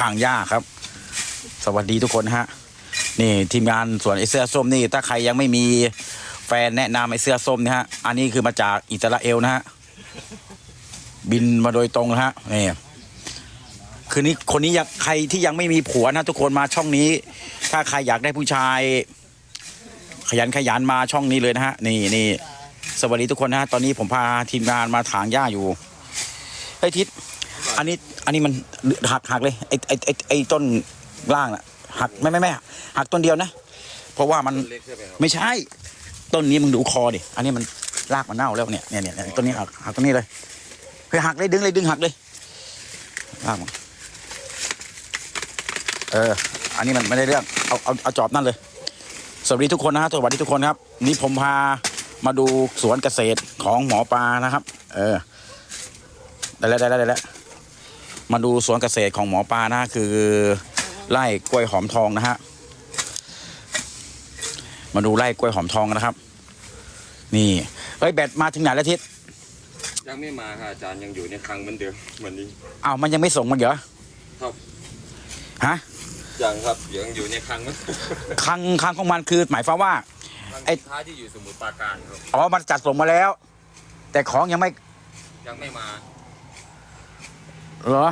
ทางย่าครับ สวัสดีทุกคนฮะ นี่ทีมงานสวนไอเสื้อส้มนี่ ถ้าใครยังไม่มีแฟนแนะนำไอเสื้อส้มนะฮะ อันนี้คือมาจากอิสราเอลนะฮะ บินมาโดยตรงนะฮะ นี่คืนนี้คนนี้ยังใครที่ยังไม่มีผัวนะทุกคนมาช่องนี้ ถ้าใครอยากได้ผู้ชาย ขยันขยันมาช่องนี้เลยนะฮะ นี่นี่สวัสดีทุกคนนะตอนนี้ผมพาทีมงานมาถางหญ้าอยู่ไอทิศ อันนี้อันนี้มันหักหักเลยไอ้ไอ้ไอ้ไอ้ต้นล่างน่ะ หักไม่ไม่ไม่หักต้นเดียวนะ เพราะว่ามันเล็กใช่ไหมครับไม่ใช่ ต้นนี้มึงดูคอดิอันนี้มันรากมันเน่าแล้วเนี่ยเนี่ยเนี่ยเนี่ยต้นนี้หักหักต้นนี้เลยเฮ้ยหักเลยดึงเลยดึงหักเลยรากมันเออ อันนี้มันไม่ได้เรื่องเอาเอาเอาจอบนั่นเลย สวัสดีทุกคนนะฮะสวัสดีทุกคนครับ นี่ผมพามาดูสวนเกษตรของหมอปลานะครับ เออได้แล้วได้แล้วได้แล้ว มาดูสวนเกษตรของหมอปลานะคือไร่กล้วยหอมทองนะฮะมาดูไร่กล้วยหอมทองกันนะครับ นี่เฮ้ยแบตมาถึงไหนแล้วทิศยังไม่มาค่ะอาจารย์ยังอยู่ในคลังเหมือนเดิมเหมือนนี้อ้าวมันยังไม่ส่งมันเหรอครับฮะยังครับยังอยู่ในคลังมั้งครั้งครั้งของมันคือหมายความว่าคลังไอ้สุดท้ายที่อยู่สมุทรปราการครับอ๋อมันจัดส่งมาแล้ว แต่ของยังไม่ยังไม่มา เหรอ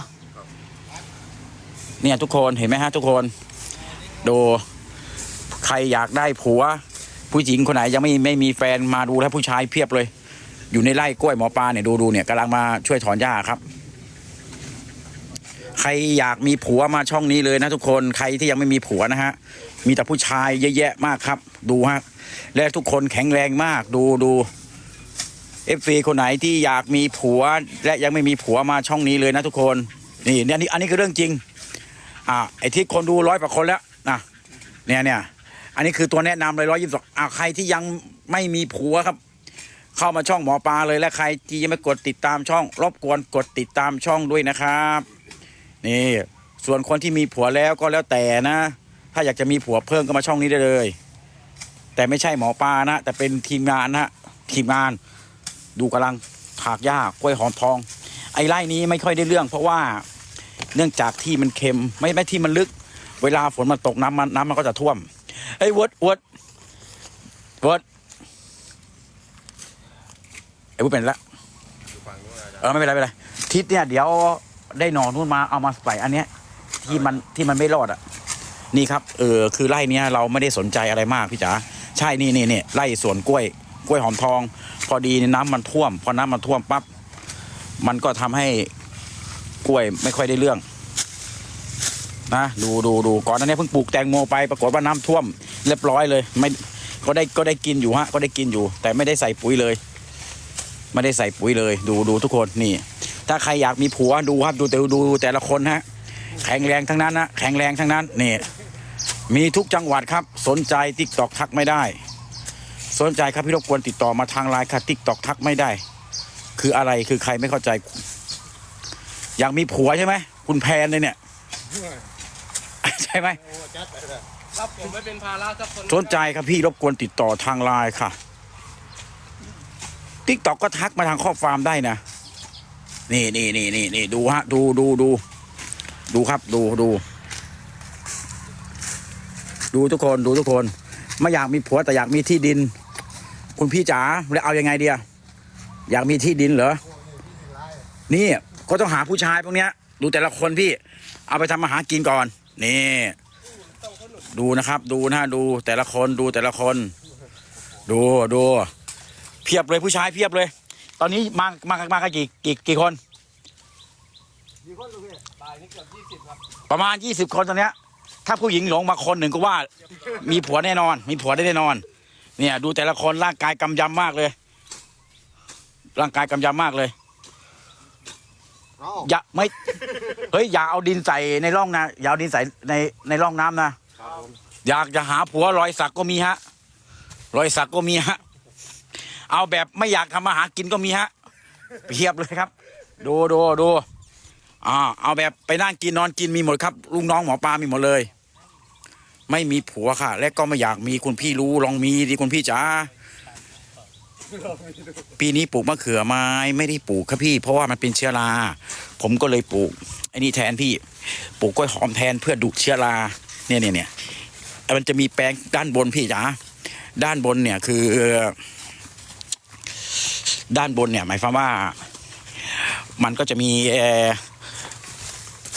เนี่ยทุกคนเห็นไหมฮะทุกคน ดูใครอยากได้ผัว ผู้หญิงคนไหนยังไม่ไม่มีแฟนมาดูแล้วผู้ชายเพียบเลย อยู่ในไร่กล้วยหมอปลาเนี่ยดูดูเนี่ยกำลังมาช่วยถอนหญ้าครับ ใครอยากมีผัวมาช่องนี้เลยนะทุกคนใครที่ยังไม่มีผัวนะฮะมีแต่ผู้ชายเยอะแยะมากครับ ดูฮะและทุกคนแข็งแรงมากดูดู เอฟซีคนไหนที่อยากมีผัวและยังไม่มีผัวมาช่องนี้เลยนะทุกคน นี่เนี่ยอันนี้อันนี้คือเรื่องจริง อ่าไอ้ที่คนดูร้อยกว่าคนแล้วนะเนี่ยเนี่ยอันนี้คือตัวแนะนำเลยร้อยยี่สิบสองอ่าใครที่ยังไม่มีผัวครับ เข้ามาช่องหมอปลาเลยและใครที่ยังไม่กดติดตามช่อง รบกวนกดติดตามช่องด้วยนะครับ นี่ ส่วนคนที่มีผัวแล้วก็แล้วแต่นะ ถ้าอยากจะมีผัวเพิ่มก็มาช่องนี้ได้เลย แต่ไม่ใช่หมอปลานะ แต่เป็นทีมงานนะทีมงาน ดูกำลังถากหญ้ากล้วยหอมทอง ไอ้ไร่นี้ไม่ค่อยได้เรื่อง เพราะว่าเนื่องจากที่มันเค็มไม่ไม่ที่มันลึก เวลาฝนมันตกน้ำมันน้ำมันก็จะท่วมไอ้ยวดวดวดไอ้วุดเป็นละเออไม่เป็นไรไม่เป็นไรทิศเนี่ยเดี๋ยวได้หนอนนู่นมาเอามาใส่อันเนี้ย ที่มันที่มันไม่รอดอะ นี่ครับเออคือไร่เนี้ยเราไม่ได้สนใจอะไรมากพี่จ๋าใช่นี่นี่นี่ไร่สวนกล้วย กล้วยหอมทอง พอดีน้ำมันท่วม พอน้ำมันท่วมปั๊บมันก็ทำให้กล้วยไม่ค่อยได้เรื่องนะดูดูดูก่อนหนั้านเพิ่งปลูกแตงโมไปปรากฏว่าน้ำท่วม เรียบร้อยเลยไม่ก็ได้ก็ได้กินอยู่ฮะก็ได้กินอยู่ แต่ไม่ได้ใส่ปุ๋ยเลย ไม่ได้ใส่ปุ๋ยเลย ดูดูทุกคนนี่ ถ้าใครอยากมีผัวดูครับดูแต่ดูแต่ละคนฮะแข็งแรงทั้งนั้นนะแข็งแรงทั้งนั้นนี่มีทุกจังหวัดครับ สนใจติ๊กตอกทักไม่ได้ สนใจครับพี่รบกวนติดต่อมาทางไลน์ค่ะติ๊กตอกทักไม่ได้ คืออะไรคือใครไม่เข้าใจ อยากมีผัวใช่ไหมคุณแพนเลยเนี่ย ใช่ไหมรับผมไม่เป็นภาระสักคนสนใจครับพี่รบกวนติดต่อทางไลน์ค่ะติ๊กตอกก็ทักมาทางข้อความได้นะนี่นี่นี่นี่นี่ดูฮะ ดูดูดูดูครับ ดูดูดูทุกคนดูทุกคน ไม่อยากมีผัวแต่อยากมีที่ดิน คุณพี่จ๋าแล้วเอายังไงเดียอยากมีที่ดินเหรอ นี่ก็ต้องหาผู้ชายพวกเนี้ย ดูแต่ละคนพี่ เอาไปทำมาหากินก่อน นี่ ดูนะครับ ดูนะดูแต่ละคนดูแต่ละคน ดูดูเพียบเลยผู้ชายเพียบเลย ตอนนี้มามามากันกี่กี่กี่คนบ่ายนี้เกือบยี่สิบครับประมาณยี่สิบคนตอนเนี้ย ถ้าผู้หญิงหลงมาคนหนึ่งก็ว่า มีผัวแน่นอน มีผัวได้แน่นอน เนี่ย ดูแต่ละคนร่างกายกำยำมากเลย ร่างกายกำยำมากเลยอย่าไม่ เฮ้ยอย่าเอาดินใส่ในร่องนะอย่าเอาดินใส่ในในร่องน้ำนะอยากจะหาผัวรอยสักก็มีฮะ รอยสักก็มีฮะ เอาแบบไม่อยากทำมาหากินก็มีฮะเพียบเลยครับ ดูดูดูอ่าเอาแบบไปนั่งกินนอนกินมีหมดครับลุงน้องหมอปลามีหมดเลย ไม่มีผัวค่ะ และก็ไม่อยากมีคุณพี่รู้ลองมีดีคุณพี่จ๋าปีนี้ปลูกมะเขือไม้ไม่ได้ปลูกครับพี่ เพราะว่ามันเป็นเชื้อรา ผมก็เลยปลูกไอ้นี่แทนพี่ปลูกกล้วยหอมแทนเพื่อดุเชื้อราเนี่ยเนี่ยเนี่ยมันจะมีแปลงด้านบนพี่จ๋าด้านบนเนี่ยคือ ด้านบนเนี่ย หมายความว่า มันก็จะมี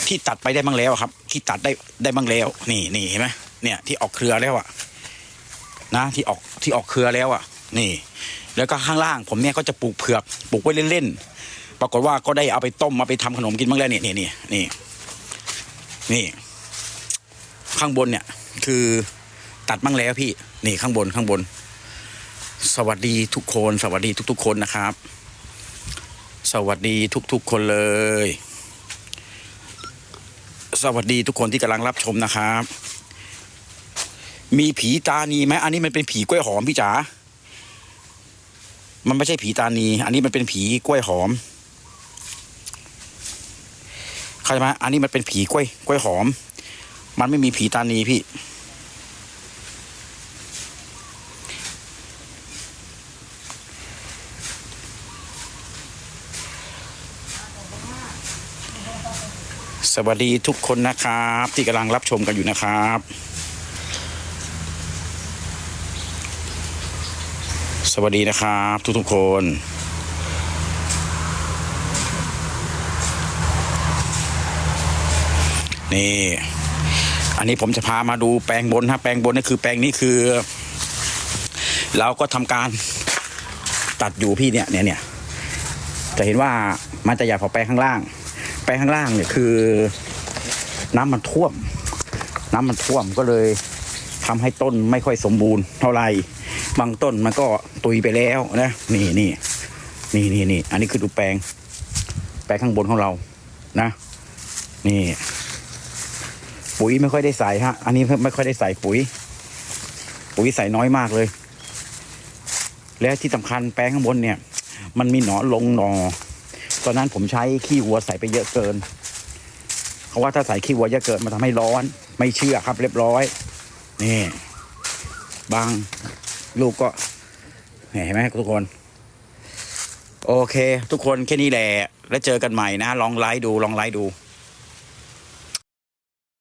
ที่ตัดไปได้บ้างแล้วครับ ที่ตัดได้ได้บ้างแล้ว นี่นี่เห็นไหม เนี่ยที่ออกเครือแล้วอะนะที่ออกที่ออกเครือแล้วอะนี่ แล้วก็ข้างล่างผมเนี่ยก็จะปลูกเผือกปลูกไว้เล่นๆปรากฏว่าก็ได้เอาไปต้มมาไปทำขนมกินบ้างแล้วเนี่ยนี่นี่นี่นี่ ข้างบนเนี่ย คือตัดบ้างแล้วพี่ นี่ข้างบนข้างบน สวัสดีทุกคน สวัสดีทุก ๆ คนนะครับ สวัสดีทุก ๆ คนเลย สวัสดีทุกคนที่กำลังรับชมนะครับ มีผีตานีไหมอันนี้มันเป็นผีกล้วยหอมพี่จ๋า มันไม่ใช่ผีตานี อันนี้มันเป็นผีกล้วยหอม เข้าใจไหมอันนี้มันเป็นผีกล้วยกล้วยหอม มันไม่มีผีตานีพี่ สวัสดีทุกคนนะครับ ที่กำลังรับชมกันอยู่นะครับ สวัสดีนะครับทุกๆคน นี่ อันนี้ผมจะพามาดูแปลงบนฮะแปลงบนนี่คือแปลงนี้คือ เราก็ทำการตัดอยู่พี่เนี่ยเนี่ยเนี่ยจะเห็นว่ามันจะใหญ่กว่าแปลงข้างล่าง แปลงข้างล่างเนี่ยคือ น้ำมันท่วม น้ำมันท่วมก็เลยทำให้ต้นไม่ค่อยสมบูรณ์เท่าไหร่ บางต้นมันก็ตุยไปแล้วนะ นี่นี่นี่นี่นี่อันนี้คือดูแปลง แปลงข้างบนของเรานะ นี่ ปุ๋ยไม่ค่อยได้ใส่ฮะ อันนี้ไม่ค่อยได้ใส่ปุ๋ย ปุ๋ยใส่น้อยมากเลย และที่สำคัญแปลงข้างบนเนี่ย มันมีหนอนลงหนอตอนนั้นผมใช้ขี้วัวใส่ไปเยอะเกินเพราะว่าถ้าใส่ขี้วัวเยอะเกินมันทำให้ร้อน ไม่เชื่อครับเรียบร้อย นี่ บาง ลูกก็เห็นไหมทุกคน โอเค ทุกคนแค่นี้แหละ แล้วเจอกันใหม่นะ ลองไลค์ดูลองไลค์ดู